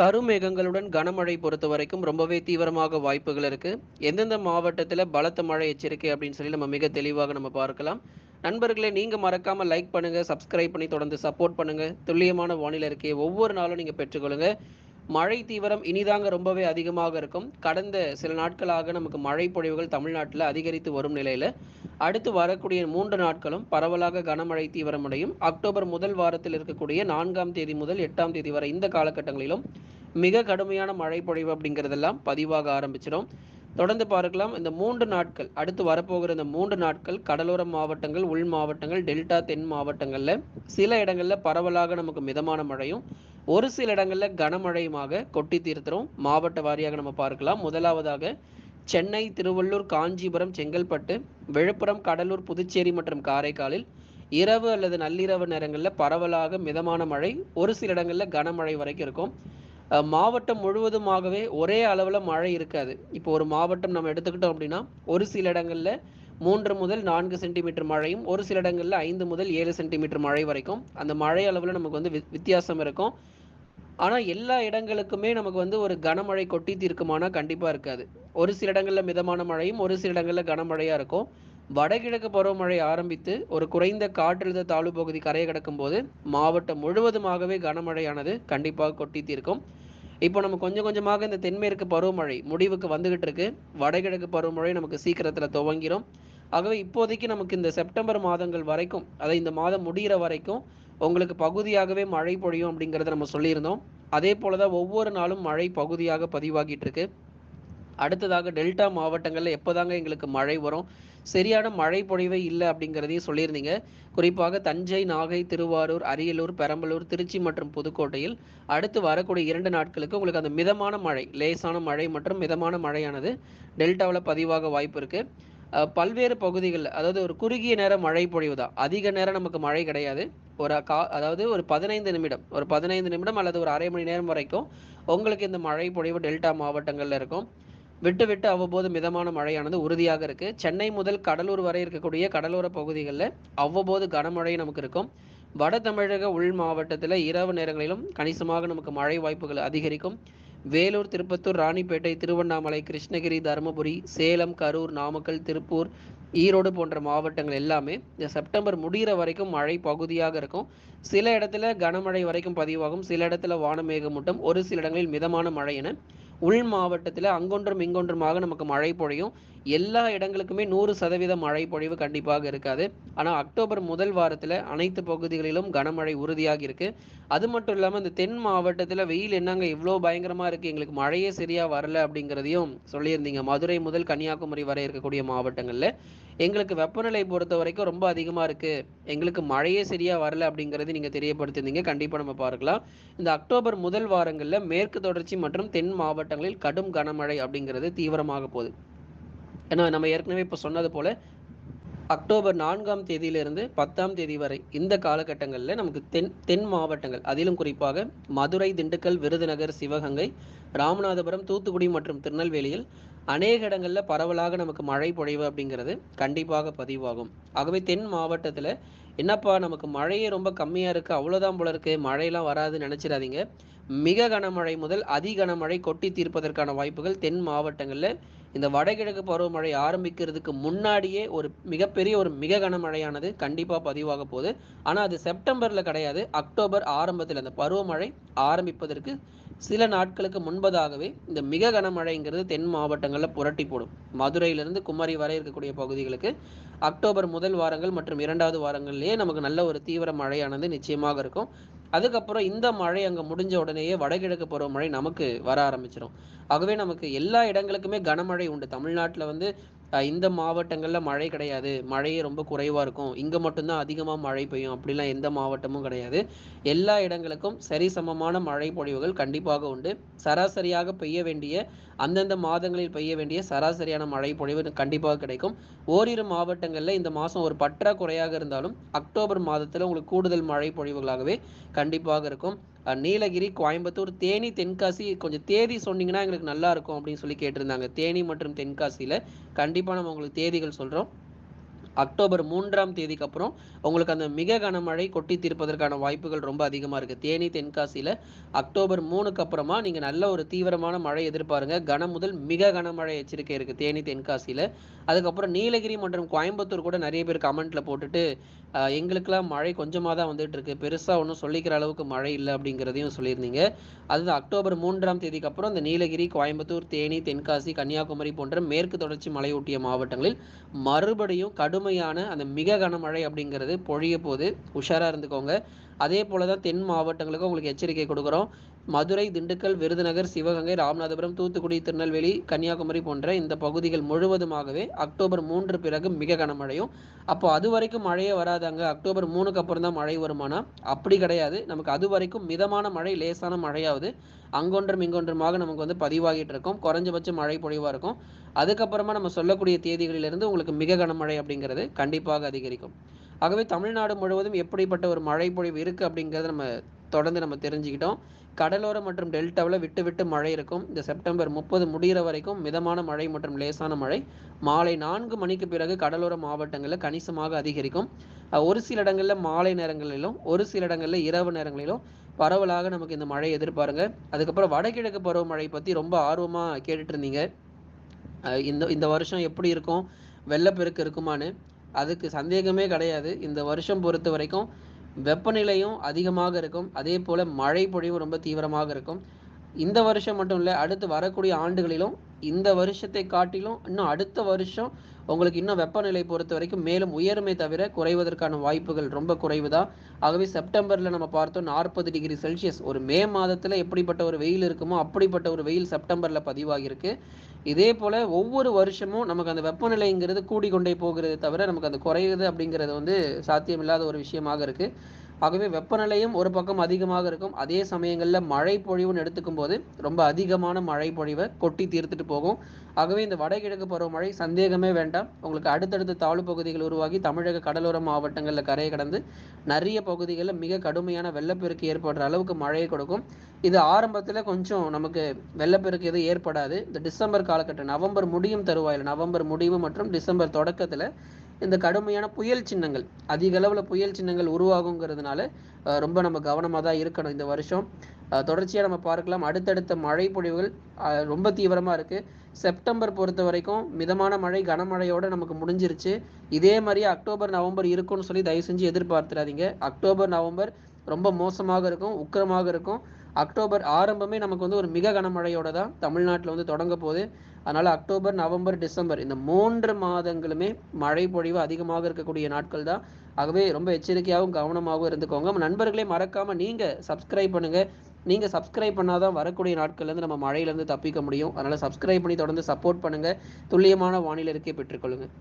கருமேகங்களுடன் கனமழை பொறுத்த வரைக்கும் ரொம்பவே தீவிரமாக வாய்ப்புகள் இருக்குது எந்தெந்த மாவட்டத்தில் பலத்த மழை எச்சரிக்கை அப்படின்னு சொல்லி நம்ம மிக தெளிவாக நம்ம பார்க்கலாம். நண்பர்களே நீங்கள் மறக்காமல் லைக் பண்ணுங்கள் சப்ஸ்கிரைப் பண்ணி தொடர்ந்து சப்போர்ட் பண்ணுங்கள் துல்லியமான வானிலை இருக்கையை ஒவ்வொரு நாளும் நீங்கள் பெற்றுக்கொள்ளுங்கள் மழை தீவிரம் இனிதாங்க ரொம்பவே அதிகமாக இருக்கும். கடந்த சில நாட்களாக நமக்கு மழை பொழிவுகள் தமிழ்நாட்டில் அதிகரித்து வரும் நிலையில் அடுத்து வரக்கூடிய மூன்று நாட்களும் பரவலாக கனமழை தீவிரமடையும் அக்டோபர் முதல் வாரத்தில் இருக்கக்கூடிய நான்காம் தேதி முதல் எட்டாம் தேதி வரை இந்த காலகட்டங்களிலும் மிக கடுமையான மழை பொழிவு அப்படிங்கிறதெல்லாம் பதிவாக ஆரம்பிச்சிடும். தொடர்ந்து பார்க்கலாம். இந்த மூன்று நாட்கள் அடுத்து வரப்போகிற இந்த மூன்று நாட்கள் கடலோர மாவட்டங்கள் உள் மாவட்டங்கள் டெல்டா தென் மாவட்டங்களில் சில இடங்களில் பரவலாக நமக்கு மிதமான மழையும் ஒரு சில இடங்களில் கனமழையுமாக கொட்டி தீர்த்தரும். மாவட்ட வாரியாக நம்ம பார்க்கலாம். முதலாவதாக சென்னை திருவள்ளூர் காஞ்சிபுரம் செங்கல்பட்டு விழுப்புரம் கடலூர் புதுச்சேரி மற்றும் காரைக்காலில் இரவு அல்லது நள்ளிரவு நேரங்களில் பரவலாக மிதமான மழை. ஒரு சில இடங்களில் கனமழை வரைக்கும் இருக்கும். மாவட்டம் முழுவதுமாகவே ஒரே அளவில் மழை இருக்காது. இப்போ ஒரு மாவட்டம் நம்ம எடுத்துக்கிட்டோம் அப்படின்னா ஒரு சில இடங்களில் மூன்று முதல் நான்கு சென்டிமீட்டர் மழையும் ஒரு சில இடங்களில் ஐந்து முதல் ஏழு சென்டிமீட்டர் மழை வரைக்கும் அந்த மழை அளவில் நமக்கு வந்து வித்தியாசம் இருக்கும். ஆனால் எல்லா இடங்களுக்குமே நமக்கு வந்து ஒரு கனமழை கொட்டி தீர்க்குமானா கண்டிப்பாக இருக்காது. ஒரு சில இடங்களில் மிதமான மழையும் ஒரு சில இடங்களில் கனமழையாக இருக்கும். வடகிழக்கு பருவமழை ஆரம்பித்து ஒரு குறைந்த காற்றழுத்த தாழ்வு பகுதி கரையை கிடக்கும் போது மாவட்டம் முழுவதுமாகவே கனமழையானது கண்டிப்பாக கொட்டி தீர்க்கும். இப்போ நம்ம கொஞ்சம் கொஞ்சமாக இந்த தென்மேற்கு பருவமழை முடிவுக்கு வந்துகிட்டு இருக்கு. வடகிழக்கு பருவமழை நமக்கு சீக்கிரத்தில் துவங்கிடும் ஆகவே இப்போதைக்கு நமக்கு இந்த செப்டம்பர் மாதங்கள் வரைக்கும் அதை இந்த மாதம் முடிகிற வரைக்கும் உங்களுக்கு பகுதியாகவே மழை பொழியும் அப்படிங்கிறத நம்ம சொல்லியிருந்தோம். அதே போல தான் ஒவ்வொரு நாளும் மழை பகுதியாக பதிவாகிட்டு இருக்கு. அடுத்ததாக டெல்டா மாவட்டங்களில் எப்போதாங்க எங்களுக்கு மழை வரும்? சரியான மழை பொழிவே இல்லை அப்படிங்கிறதையும் சொல்லியிருந்தீங்க. குறிப்பாக தஞ்சை நாகை திருவாரூர் அரியலூர் பெரம்பலூர் திருச்சி மற்றும் புதுக்கோட்டையில் அடுத்து வரக்கூடிய இரண்டு நாட்களுக்கு உங்களுக்கு அந்த மிதமான மழை லேசான மழை மற்றும் மிதமான மழையானது டெல்டாவில் பதிவாக வாய்ப்பு இருக்குது பல்வேறு பகுதிகளில் அதாவது ஒரு குறுகிய நேர மழை பொழிவு தான் அதிக நேரம் நமக்கு மழை கிடையாது. ஒரு கா அதாவது ஒரு பதினைந்து நிமிடம் ஒரு பதினைந்து நிமிடம் அல்லது ஒரு அரை மணி நேரம் வரைக்கும் உங்களுக்கு இந்த மழை பொழிவு டெல்டா மாவட்டங்களில் இருக்கும். விட்டு விட்டு அவ்வப்போது மிதமான மழையானது உறுதியாக இருக்கு. சென்னை முதல் கடலூர் வரை இருக்கக்கூடிய கடலோர பகுதிகளில் அவ்வப்போது கனமழை நமக்கு இருக்கும். வட தமிழக உள் மாவட்டத்தில் இரவு நேரங்களிலும் கணிசமாக நமக்கு மழை வாய்ப்புகள் அதிகரிக்கும். வேலூர் திருப்பத்தூர் ராணிப்பேட்டை திருவண்ணாமலை கிருஷ்ணகிரி தருமபுரி சேலம் கரூர் நாமக்கல் திருப்பூர் ஈரோடு போன்ற மாவட்டங்கள் எல்லாமே இந்த செப்டம்பர் முடிகிற வரைக்கும் மழை பகுதியாக இருக்கும். சில இடத்துல கனமழை வரைக்கும் பதிவாகும். சில இடத்துல வானமேகமூட்டம் ஒரு சில இடங்களில் மிதமான மழை என உள் மாவட்டத்தில் அங்கொன்றும் இங்கொன்றுமாக நமக்கு மழை பொழியும். எல்லா இடங்களுக்குமே நூறு சதவீத மழை பொழிவு கண்டிப்பாக இருக்காது. ஆனால் அக்டோபர் முதல் வாரத்தில் அனைத்து பகுதிகளிலும் கனமழை உறுதியாக இருக்கு. அது மட்டும் இல்லாமல் இந்த தென் மாவட்டத்தில் வெயில் என்னங்க இவ்வளோ பயங்கரமாக இருக்குது எங்களுக்கு மழையே சரியாக வரல அப்படிங்கிறதையும் சொல்லியிருந்தீங்க. மதுரை முதல் கன்னியாகுமரி வரை இருக்கக்கூடிய மாவட்டங்களில். எங்களுக்கு வெப்பநிலை பொறுத்த வரைக்கும் ரொம்ப அதிகமாக இருக்கு. எங்களுக்கு மழையே சரியா வரல அப்படிங்கிறது நீங்க தெரியப்படுத்தியிருந்தீங்க. கண்டிப்பாக நம்ம பார்க்கலாம். இந்த அக்டோபர் முதல் வாரங்களில் மேற்கு தொடர்ச்சி மற்றும் தென் மாவட்டங்களில் கடும் கனமழை அப்படிங்கிறது தீவிரமாக போகுது. ஏன்னா நம்ம ஏற்கனவே இப்போ சொன்னது போல அக்டோபர் நான்காம் தேதியிலிருந்து பத்தாம் தேதி வரை இந்த காலகட்டங்களில் நமக்கு தென் தென் மாவட்டங்கள் அதிலும் குறிப்பாக மதுரை திண்டுக்கல் விருதுநகர் சிவகங்கை ராமநாதபுரம் தூத்துக்குடி மற்றும் திருநெல்வேலியில் அநேக இடங்களில் பரவலாக நமக்கு மழை பொழிவு அப்படிங்கிறது கண்டிப்பாக பதிவாகும். ஆகவே தென் மாவட்டத்தில் என்னப்பா நமக்கு மழையே ரொம்ப கம்மியாக இருக்குது அவ்வளோதான் போல இருக்குது மழையெல்லாம் வராதுன்னு நினச்சிடாதீங்க. மிக கனமழை முதல் அதி கனமழை கொட்டி தீர்ப்பதற்கான வாய்ப்புகள் தென் மாவட்டங்களில். இந்த வடகிழக்கு பருவமழை ஆரம்பிக்கிறதுக்கு முன்னாடியே ஒரு மிகப்பெரிய ஒரு மிக கனமழையானது கண்டிப்பாக பதிவாக போகுது. ஆனால் அது செப்டம்பரில் கிடையாது அக்டோபர் ஆரம்பத்தில் அந்த பருவமழை ஆரம்பிப்பதற்கு சில நாட்களுக்கு முன்பதாகவே இந்த மிக கனமழைங்கிறது தென் மாவட்டங்களில் புரட்டி போடும். மதுரையிலிருந்து குமரி வரை இருக்கக்கூடிய பகுதிகளுக்கு அக்டோபர் முதல் வாரங்கள் மற்றும் இரண்டாவது வாரங்கள்லேயே நமக்கு நல்ல ஒரு தீவிர மழையானது நிச்சயமாக இருக்கும். அதுக்கப்புறம் இந்த மழை அங்கே முடிஞ்ச உடனேயே வடகிழக்கு பருவமழை நமக்கு வர ஆரம்பிச்சிடும் ஆகவே நமக்கு எல்லா இடங்களுக்குமே கனமழை உண்டு. தமிழ்நாட்டில் வந்து இந்த மாவட்டங்களில் மழை கிடையாது. மழையே ரொம்ப குறைவாக இருக்கும். இங்கே மட்டும்தான் அதிகமாக மழை பெய்யும். அப்படிலாம் எந்த மாவட்டமும் கிடையாது. எல்லா இடங்களுக்கும் சரிசமமான மழை பொழிவுகள் கண்டிப்பாக உண்டு. சராசரியாக பெய்ய வேண்டிய அந்தந்த மாதங்களில் பெய்ய வேண்டிய சராசரியான மழை பொழிவு கண்டிப்பாக கிடைக்கும். ஓரிரு மாவட்டங்களில் இந்த மாதம் ஒரு பற்றாக்குறையாக இருந்தாலும் அக்டோபர் மாதத்தில் உங்களுக்கு கூடுதல் மழை பொழிவுகளாகவே கண்டிப்பாக இருக்கும். நீலகிரி கோயம்புத்தூர் தேனி தென்காசி கொஞ்சம் தேதி சொன்னீங்கன்னா எங்களுக்கு நல்லா இருக்கும் அப்படின்னு சொல்லி கேட்டிருந்தாங்க. தேனி மற்றும் தென்காசியில் கண்டிப்பாக நம்ம உங்களுக்கு தேதிகள் சொல்கிறோம் அக்டோபர் மூன்றாம் தேதிக்கு அப்புறம் உங்களுக்கு அந்த மிக கனமழை கொட்டி தீர்ப்பதற்கான வாய்ப்புகள் ரொம்ப அதிகமாக இருக்குது தேனி தென்காசியில் அக்டோபர் மூணுக்கு அப்புறமா நீங்கள் நல்ல ஒரு தீவிரமான மழை எதிர்பாருங்க. கனம் முதல் மிக கனமழை எச்சரிக்கை இருக்குது தேனி தென்காசியில். அதுக்கப்புறம் நீலகிரி மற்றும் கோயம்புத்தூர் கூட நிறைய பேர் கமெண்ட்டில் போட்டுட்டு எங்களுக்கெல்லாம் மழை கொஞ்சமாக தான் வந்துட்டு இருக்கு. பெருசாக ஒன்றும் சொல்லிக்கிற அளவுக்கு மழை இல்லை அப்படிங்கிறதையும் சொல்லியிருந்தீங்க. அது அக்டோபர் மூன்றாம் தேதிக்கு அப்புறம் இந்த நீலகிரி கோயம்புத்தூர் தேனி தென்காசி கன்னியாகுமரி போன்ற மேற்கு தொடர்ச்சி மலையொட்டிய மாவட்டங்களில் மறுபடியும் கடும் கடுமையான அந்த மிக கனமழை அப்படிங்கிறது பொழிய போது உஷாராக இருந்துக்கோங்க. அதே போல தான் தென் மாவட்டங்களுக்கும் உங்களுக்கு எச்சரிக்கை கொடுக்குறோம். மதுரை திண்டுக்கல் விருதுநகர் சிவகங்கை ராமநாதபுரம் தூத்துக்குடி திருநெல்வேலி கன்னியாகுமரி போன்ற இந்த பகுதிகள் முழுவதுமாகவே அக்டோபர் மூன்று பிறகு மிக கனமழையும். அப்போ அது வரைக்கும் மழையே வராதாங்க. அக்டோபர் மூணுக்கு அப்புறம் தான் மழை வருமானா? அப்படி கிடையாது. நமக்கு அது வரைக்கும் மிதமான மழை லேசான மழையாவது அங்கொன்றும் இங்கொன்றுமாக நமக்கு வந்து பதிவாகிட்டு இருக்கும். குறைஞ்சபட்ச மழை பொழிவாக இருக்கும். அதுக்கப்புறமா நம்ம சொல்லக்கூடிய தேதிகளிலிருந்து உங்களுக்கு மிக கனமழை அப்படிங்கிறது கண்டிப்பாக அதிகரிக்கும். ஆகவே தமிழ்நாடு முழுவதும் எப்படிப்பட்ட ஒரு மழை பொழிவு இருக்குது அப்படிங்கிறத நம்ம தொடர்ந்து நம்ம தெரிஞ்சுக்கிட்டோம். கடலோரம் மற்றும் டெல்டாவில் விட்டு விட்டு மழை இருக்கும். இந்த செப்டம்பர் முப்பது முடிகிற வரைக்கும் மிதமான மழை மற்றும் லேசான மழை. மாலை நான்கு மணிக்கு பிறகு கடலோர மாவட்டங்களில் கணிசமாக அதிகரிக்கும். ஒரு சில இடங்களில் மாலை நேரங்களிலும் ஒரு சில இடங்களில் இரவு நேரங்களிலும் பரவலாக நமக்கு இந்த மழை எதிர்பாருங்க. அதுக்கப்புறம் வடகிழக்கு பருவமழை பற்றி ரொம்ப ஆர்வமாக கேட்டுட்டு இருந்தீங்க. இந்த இந்த வருஷம் எப்படி இருக்கும்? வெள்ளப்பெருக்கு இருக்குமான்னு. அதுக்கு சந்தேகமே கிடையாது. இந்த வருஷம் பொறுத்த வரைக்கும் வெப்பநிலையும் அதிகமாக இருக்கும். அதே போல் மழை பொழிவும் ரொம்ப தீவிரமாக இருக்கும். இந்த வருஷம் மட்டும் இல்லை அடுத்து வரக்கூடிய ஆண்டுகளிலும் இந்த வருஷத்தை காட்டிலும் இன்னும் அடுத்த வருஷம் உங்களுக்கு இன்னும் வெப்பநிலை பொறுத்த வரைக்கும் மேலும் உயருமே தவிர குறைவதற்கான வாய்ப்புகள் ரொம்ப குறைவு தான் ஆகவே செப்டம்பரில் நம்ம பார்த்தோம் நாற்பது டிகிரி செல்சியஸ். ஒரு மே மாதத்தில் எப்படிப்பட்ட ஒரு வெயில் இருக்குமோ அப்படிப்பட்ட ஒரு வெயில் செப்டம்பரில் பதிவாகியிருக்கு. இதே போல் ஒவ்வொரு வருஷமும் நமக்கு அந்த வெப்பநிலைங்கிறது கூடிக்கொண்டே போகிறது தவிர நமக்கு அந்த குறையுது அப்படிங்கிறது வந்து சாத்தியமில்லாத ஒரு விஷயமாக இருக்குது ஆகவே வெப்பநிலையும் ஒரு பக்கம் அதிகமாக இருக்கும். அதே சமயங்களில் மழை பொழிவுன்னு எடுத்துக்கும் போது ரொம்ப அதிகமான மழை பொழிவை கொட்டி தீர்த்துட்டு போகும். ஆகவே இந்த வடகிழக்கு பருவமழை சந்தேகமே வேண்டாம். உங்களுக்கு அடுத்தடுத்த தாழ்வு பகுதிகள் உருவாகி தமிழக கடலோர மாவட்டங்களில் கரையை கடந்து நிறைய பகுதிகளில் மிக கடுமையான வெள்ளப்பெருக்கு ஏற்படுற அளவுக்கு மழையை கொடுக்கும். இது ஆரம்பத்தில் கொஞ்சம் நமக்கு வெள்ளப்பெருக்கு எதுவும் ஏற்படாது. இந்த டிசம்பர் காலகட்டம் நவம்பர் முடியும் தருவாயில் நவம்பர் முடிவு மற்றும் டிசம்பர் தொடக்கத்தில் இந்த கடுமையான புயல் சின்னங்கள் அதிக அளவில் புயல் சின்னங்கள் உருவாகுங்கிறதுனால ரொம்ப நம்ம கவனமாக தான் இருக்கணும் இந்த வருஷம். தொடர்ச்சியாக நம்ம பார்க்கலாம். அடுத்தடுத்த மழை பொழிவுகள் ரொம்ப தீவிரமாக இருக்குது செப்டம்பர் பொறுத்த வரைக்கும் மிதமான மழை கனமழையோடு நமக்கு முடிஞ்சிருச்சு. இதே மாதிரி அக்டோபர் நவம்பர் இருக்கும்னு சொல்லி தயவு செஞ்சு எதிர்பார்த்துறாதீங்க அக்டோபர் நவம்பர் ரொம்ப மோசமாக இருக்கும் உக்கிரமாக இருக்கும். அக்டோபர் ஆரம்பமே நமக்கு வந்து ஒரு மிக கனமழையோட தான் தமிழ்நாட்டில் வந்து தொடங்க போகுது. அதனால் அக்டோபர் நவம்பர் டிசம்பர் இந்த மூன்று மாதங்களுமே மழை பொழிவு அதிகமாக இருக்கக்கூடிய நாட்கள் தான். ஆகவே ரொம்ப எச்சரிக்கையாகவும் கவனமாகவும் இருந்துக்கோங்க. நண்பர்களே மறக்காமல் நீங்கள் சப்ஸ்கிரைப் பண்ணுங்கள் நீங்கள் சப்ஸ்கிரைப் பண்ணாதான் வரக்கூடிய நாட்கள்லேருந்து நம்ம மழையிலேருந்து தப்பிக்க முடியும். அதனால் சப்ஸ்கிரைப் பண்ணி தொடர்ந்து சப்போர்ட் பண்ணுங்கள் துல்லியமான வானிலை இருக்கே பெற்றுக்கொள்ளுங்கள்